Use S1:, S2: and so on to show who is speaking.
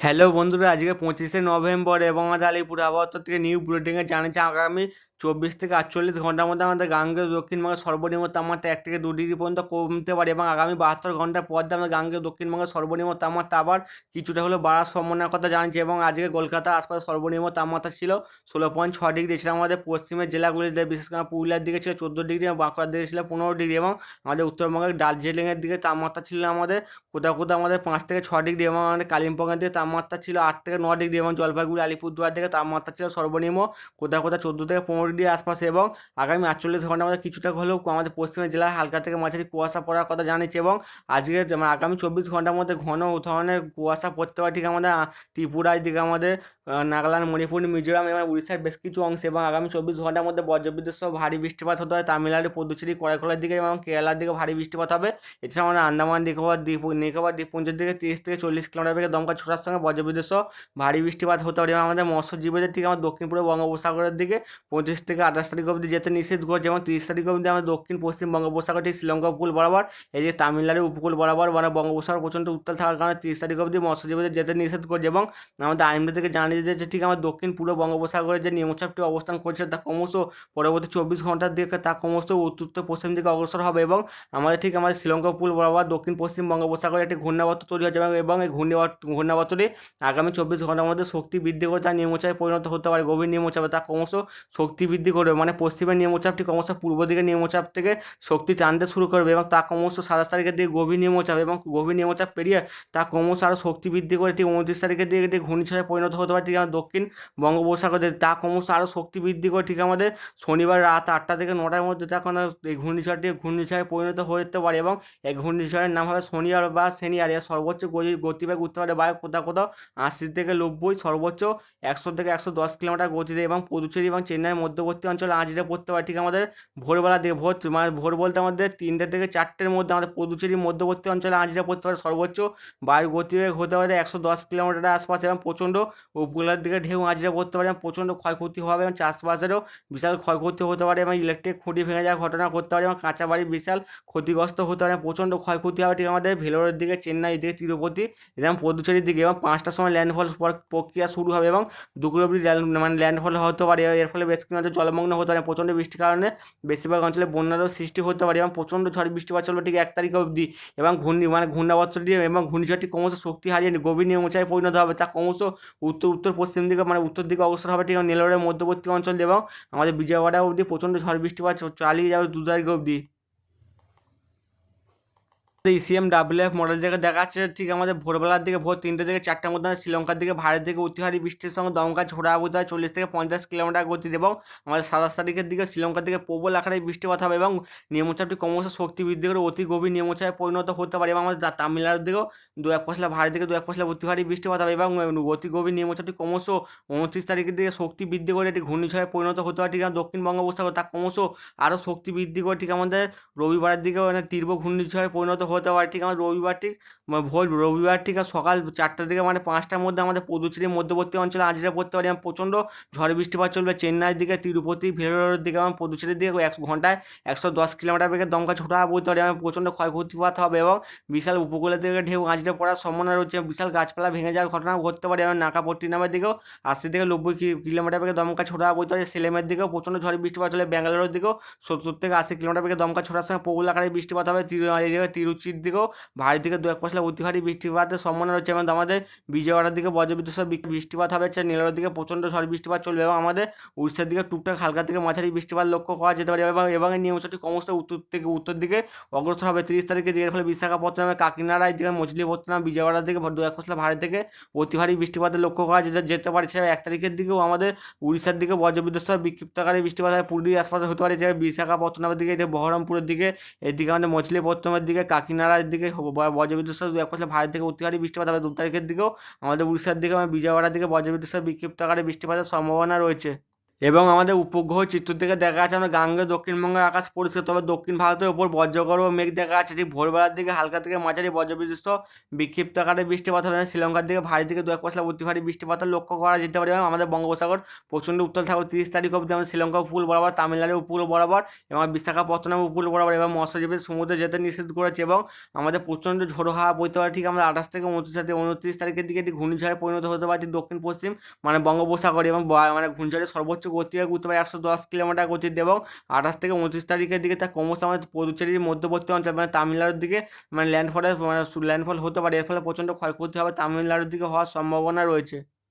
S1: Hello বন্ধুরা আজকে পঁচিশে নভেম্বর এবং আমাদের আলিপুর আবহাওয়া থেকে নিউ বুলেটিনে জানিয়েছে আগামী চব্বিশ থেকে আটচল্লিশ ঘণ্টার মধ্যে আমাদের গাঙ্গেয় দক্ষিণবঙ্গের সর্বনিম্ন তাপমাত্রা এক থেকে দু ডিগ্রি পর্যন্ত কমতে পারে এবং আগামী বাহাত্তর ঘণ্টার পর দিয়ে আমাদের গাঙ্গেয় দক্ষিণবঙ্গের সর্বনিম্ন তাপমাত্রা আবার কিছুটা হলেও বাড়ার সম্ভাবনার কথা জানিয়েছে এবং আজকে কলকাতা আশপাশে সর্বনিম্ন তাপমাত্রা ছিল ষোলো পয়েন্ট ছ ডিগ্রি, এছাড়া আমাদের পশ্চিমের জেলাগুলিতে বিশেষ করে পুরুলিয়ার দিকে ছিল চোদ্দ ডিগ্রি এবং বাঁকুড়ার দিকে ছিল পনেরো ডিগ্রি এবং আমাদের উত্তরবঙ্গের দার্জিলিংয়ের দিকে তাপমাত্রা ছিল আমাদের কোথাও কোথাও আমাদের পাঁচ থেকে ছ ডিগ্রি এবং আমাদের কালিম্পংয়ের দিকে তাপমাত্রা ছিল আট থেকে ন ডিগ্রি এবং জলপাইগুড়ি, আলিপুরদুয়ার দিকে তাপমাত্রা ছিল সর্বনিম্ন কোথাও কোথাও চোদ্দ থেকে পনেরো ডিগ্রি আশপাশে এবং আগামী আটচল্লিশ ঘণ্টার মধ্যে কিছুটা হলেও আমাদের পশ্চিমের জেলায় হালকা থেকে মাঝারি কুয়াশা পড়ার কথা জানিয়েছে এবং আজকের মানে আগামী চব্বিশ ঘণ্টার মধ্যে ঘন ধরনের কুয়াশা পড়তে পারে। ঠিক আমাদের ত্রিপুরা এদিকে দিকে আমাদের নাগাল্যান্ড, মণিপুর, মিজোরাম এবং উড়িষ্যার বেশ কিছু অংশে এবং আগামী চব্বিশ ঘণ্টার মধ্যে বজ্রবিদ্যুৎ সহ ভারী বৃষ্টিপাত হতে হয় তামিলনাড়ু পুদুচেরি করাইকলার দিকে এবং কেরালার দিকে ভারী বৃষ্টিপাত হবে। এছাড়া আমাদের আন্দামান, নিকোবর, দ্বীপ, নিকোবর, দ্বীপপুঞ্জের দিকে তিরিশ থেকে চল্লিশ কিলোমিটার বেগে দমকা ছোটার সঙ্গে বজ্রবিদ্যুৎ সহ ভারী বৃষ্টিপাত হতে পারে। এবং আমাদের মৎস্যজীবীদের দিকে আমাদের দক্ষিণ পূর্ব বঙ্গোপসাগরের দিকে পঁচিশ থেকে আঠাশ তারিখ অবধি যেতে নিষেধ করছে এবং তিরিশ তারিখ অবধি আমাদের দক্ষিণ, পশ্চিম বঙ্গোপসাগর, ঠিক শ্রীলঙ্কা উপকূল বরাবর, এদিকে তামিলনাড়ু উপকূল বরাবর মানে বঙ্গোপসাগর প্রচণ্ড উত্তাল থাকার কারণে তিরিশ তারিখ অবধি মৎস্যজীবীদের যেতে নিষেধ করছে এবং আমাদের আইনটা থেকে জানিয়ে দিয়েছে ঠিক আমার দক্ষিণ পূর্ব বঙ্গোপসাগরে যে নিম্নচাপটি অবস্থান করছে, তা ক্রমশ পরবর্তী চব্বিশ ঘণ্টার দিকে তা ক্রমশ উত্তর পশ্চিম দিকে অগ্রসর হবে এবং আমাদের ঠিক আমাদের শ্রীলঙ্কা উপকূল বরাবর দক্ষিণ পশ্চিম বঙ্গোপসাগরে একটি ঘূর্ণাবর্ত তৈরি এবং এবং এই ঘূর্ণাবর্ত ঘূর্ণাবর্তটি আগামী চব্বিশ ঘণ্টার মধ্যে শক্তি বৃদ্ধি করে তা নিম্নচাপে পরিণত হতে পারে। গভীর নিম্নচাপে তা ক্রমশ শক্তি বৃদ্ধি করবে মানে পশ্চিমের নিম্নচাপটি ক্রমশ পূর্ব দিকে নিম্নচাপ থেকে শক্তি টানতে শুরু করবে এবং তা ক্রমশ সাতাশ তারিখের দিকে গভীর নিম্নচাপ এবং গভীর নিম্নচাপ পেরিয়ে তা ক্রমশ আরও শক্তি বৃদ্ধি করে ঠিক উনত্রিশ তারিখের দিকে একটি ঘূর্ণিঝড়ে পরিণত হতে পারে। ঠিক আমাদের দক্ষিণ বঙ্গোপসাগরে তা ক্রমশ আরও শক্তি বৃদ্ধি করে, ঠিক আমাদের শনিবার রাত আটটা থেকে নটার মধ্যে তখন এই ঘূর্ণিঝড়টি ঘূর্ণিঝড়ে পরিণত হয়ে যেতে পারে এবং এই ঘূর্ণিঝড়ের নাম হবে শনিবার বা শনিবার এর সর্বোচ্চ গতি- গতিবেগ উঠতে পারে বায়ু কোথাও কোথাও আশি থেকে নব্বই, সর্বোচ্চ একশো থেকে একশো দশ কিলোমিটার গতিতে এবং পুদুচেরি এবং চেন্নাইয়ের মধ্যবর্তী অঞ্চলে আজরে পড়তে পারে, ঠিক আমাদের ভোরবেলা দিকে ভোর মানে ভোর বলতে আমাদের তিনটে থেকে চারটের মধ্যে আমাদের পুদুচেরির মধ্যবর্তী অঞ্চলে আজরে পড়তে পারে, সর্বোচ্চ বায়ুর গতিবেগ হতে পারে একশো দশ কিলোমিটারের আশপাশে এবং প্রচণ্ড উপকূলের দিকে ঢেউ আজরে পড়তে পারে এবং প্রচণ্ড ক্ষয়ক্ষতি হবে এবং চাষবাসেরও বিশাল ক্ষয়ক্ষতি হতে পারে এবং ইলেকট্রিক খুঁটি ভেঙে যাওয়ার ঘটনা করতে পারে এবং কাঁচা বাড়ির বিশাল ক্ষতিগ্রস্ত হতে পারে প্রচণ্ড ক্ষয়ক্ষতি হবে, ঠিক আমাদের ভেলোরের দিকে, চেন্নাই দিকে, তিরুপতি, এবং পদুচেরির দিকে, এবং পাঁচটার সময় ল্যান্ডফল প্রক্রিয়া শুরু হবে, এবং দুপুর অবধি মানে ল্যান্ডফল হতে পারে এর ফলে বেশ কিছু জলমগ্ন হতে পারে, প্রচণ্ড বৃষ্টির কারণে বেশিরভাগ অঞ্চলে বন্যারও সৃষ্টি হতে পারে, এবং প্রচণ্ড ঝড় বৃষ্টিপাত চলবে ঠিক এক তারিখ অবধি, এবং ঘূর্ণি মানে ঘূর্ণাবর্তটি এবং ঘূর্ণিঝড়টি ক্রমশ শক্তি হারিয়ে গভীর নিম্নচাপে পরিণত হবে, তা ক্রমশ উত্তর উত্তর পশ্চিম দিকে মানে উত্তর দিকে অবস্থান হবে ঠিক নেলোরের মধ্যবর্তী অঞ্চল এবং আমাদের বিজয়ওয়াড়া অবধি প্রচণ্ড ঝড় বৃষ্টিপাত চালিয়ে যাবে দু তারিখ অবধি। ইসিএম ডাব্লিউএফ মডেল থেকে দেখাচ্ছে ঠিক আমাদের ভোরবেলার দিকে ভোর তিনটে থেকে চারটার মধ্যে শ্রীলঙ্কার দিকে ভারত থেকে অতিহারী বৃষ্টির সঙ্গে দমকা ঝোড়া আবুতে চল্লিশ থেকে পঞ্চাশ কিলোমিটার গতিতে এবং আমাদের সাতাশ তারিখের দিকে শ্রীলঙ্কার দিকে প্রবল আকারে বৃষ্টিপাত হবে এবং নিম্নচাপটি ক্রমশ শক্তি বৃদ্ধি করে অতি গভীর নিম্নচাপে পরিণত হতে পারে এবং আমাদের তামিলনাড়ুর দিকেও দু এক পশলা ভারতের দিকে দু এক পশলা অতিহারী বৃষ্টিপাত হবে এবং অতি গভীর নিম্নচাপটি ক্রমশ উনত্রিশ তারিখের দিকে শক্তি বৃদ্ধি করে একটি ঘূর্ণিঝড়ে পরিণত হতে পারে ঠিক দক্ষিণ বঙ্গোপসাগর তা ক্রমশ আরও শক্তি বৃদ্ধি করে ঠিক আমাদের রবিবারের দিকে তীব্র ঘূর্ণিঝড়ে পরিণত হতে পারে, ঠিক আমাদের রবিবার ঠিক মানে ভোর রবিবার ঠিক সকাল চারটা থেকে মানে পাঁচটার মধ্যে আমাদের পুদুচেরির মধ্যবর্তী অঞ্চলে আজরে পড়তে পারে এবং প্রচণ্ড ঝড় বৃষ্টিপাত চলবে, চেন্নাইয়ের দিকে, তিরুপতি, ভেলোরের দিকে এবং পুদুচেরির দিকে একশো ঘন্টায় একশো দশ কিলোমিটার বেগে দমকা ছোটা বলতে পারে এবং প্রচণ্ড ক্ষয়ক্ষতিপাত হবে এবং বিশাল উপকূলের দিকে ঢেউ আজরে পড়ার সম্ভাবনা রয়েছে, বিশাল গাছপালা ভেঙে যাওয়ার ঘটনা ঘটতে পারে এবং নাকাপট্টিনামের দিকেও আশি থেকে নব্বই কিলোমিটার বেগে দমকা ছোটা বলতে পারে, সেলেমের দিকেও প্রচণ্ড ঝড় বৃষ্টিপাত চলে, ব্যাঙ্গালোরের দিকেও সত্তর থেকে আশি কিলোমিটার বেগে দমকা ছোটার সময় প্রবল আকারে বৃষ্টিপাত হবে তিরু- এই দিকেও ভারী দিকে দু এক পশলা অতি ভারী বৃষ্টিপাতের সম্ভাবনা রয়েছে এবং আমাদের বিজয়ওয়াড়ার দিকে বজ্রবিদ্যুৎ সহ বৃষ্টিপাত হবে। নীলের দিকে প্রচণ্ড ঝড় বৃষ্টিপাত চলবে এবং আমাদের উড়িষ্যার দিকে টুকটাক হালকা থেকে মাঝারি বৃষ্টিপাত লক্ষ্য করা যেতে পারে এবং এবং এই নিয়মটি ক্রমশ উত্তর থেকে উত্তর দিকে অগ্রসর হবে। তিরিশ তারিখে এর ফলে বিশাখাপত্তনমে কাকিনাড়ায় দিকে মছলিপত্তনম বিজয়ওয়াড়ার দিকে দু এক পশলা ভারী থেকে অতি ভারী বৃষ্টিপাতের লক্ষ্য করা যেতে যেতে পারে। সেটা এক তারিখের দিকেও আমাদের উড়িষ্যার দিকে বজ্রবিদ্যুৎ সহ বিক্ষিপ্তকারী বৃষ্টিপাত হয়। পুরীর আশপাশে হতে পারে। যে বিশাখাপত্তনমের দিকে বহরমপুরের দিকে, এদিকে আমাদের মছলিপত্তমের দিকে কাকিনাড়ার দিকে বজ্রবিদ্যুৎ সহ দু এক পশলা ভারী থেকে অতিহারী বৃষ্টিপাত হবে। দু তারিখের দিকেও আমাদের উড়িষ্যার দিকে এবং বিজয়ওয়াড়ার দিকে বজ্রবিদ্যুৎ সহ বিক্ষিপ্ত আকারে বৃষ্টিপাতের সম্ভাবনা রয়েছে। এবং আমাদের উপগ্রহ চিত্র থেকে দেখা যাচ্ছে আমরা গাঙ্গে দক্ষিণবঙ্গের আকাশ পরিষ্কার, তবে দক্ষিণ ভারতের ওপর বজ্রগর্ভ মেঘ দেখা যাচ্ছে। ঠিক ভোরবেলার দিকে হালকা থেকে মাঝারি বজ্রবিশিষ্ট বিক্ষিপ্ত আকারে বৃষ্টিপাত হবে শ্রীলঙ্কার দিকে ভারী থেকে দু এক পশলা অতি ভারী বৃষ্টিপাত লক্ষ্য করা যেতে পারে। এবং আমাদের বঙ্গোপসাগর প্রচণ্ড উত্তাল থাকবে তিরিশ তারিখ অবধি আমাদের শ্রীলঙ্কা উপকূল বরাবর তামিলনাড়ু উপকূল বরাবর এবং বিশাখাপত্তনম উপকূল বরাবর এবং মৎস্যজীবী সমুদ্রে যেতে নিষেধ করেছে এবং আমাদের প্রচণ্ড ঝোড়ো হাওয়া বইতে পারে। ঠিক আমাদের আঠাশ থেকে উনত্রিশ তারিখ, উনত্রিশ তারিখের দিকে এটি ঘূর্ণিঝড়ে পরিণত হতে পারে। দক্ষিণ পশ্চিম মানে বঙ্গোপসাগর এবং মানে ঘূর্ণিঝড়ের সর্বোচ্চ গতি হয় উঠতে পারে। একশো দশ কিলোমিটার গতিতে এবং আঠাশ থেকে উনত্রিশ তারিখের দিকে তা ক্রমশ আমাদের পদুচেরির মধ্যবর্তী অঞ্চল মানে তামিলনাড়ুর দিকে মানে ল্যান্ডফলের মানে ল্যান্ডফল হতে পারে। এর ফলে প্রচণ্ড ক্ষয়ক্ষতি হবে তামিলনাড়ুর দিকে হওয়ার সম্ভাবনা রয়েছে।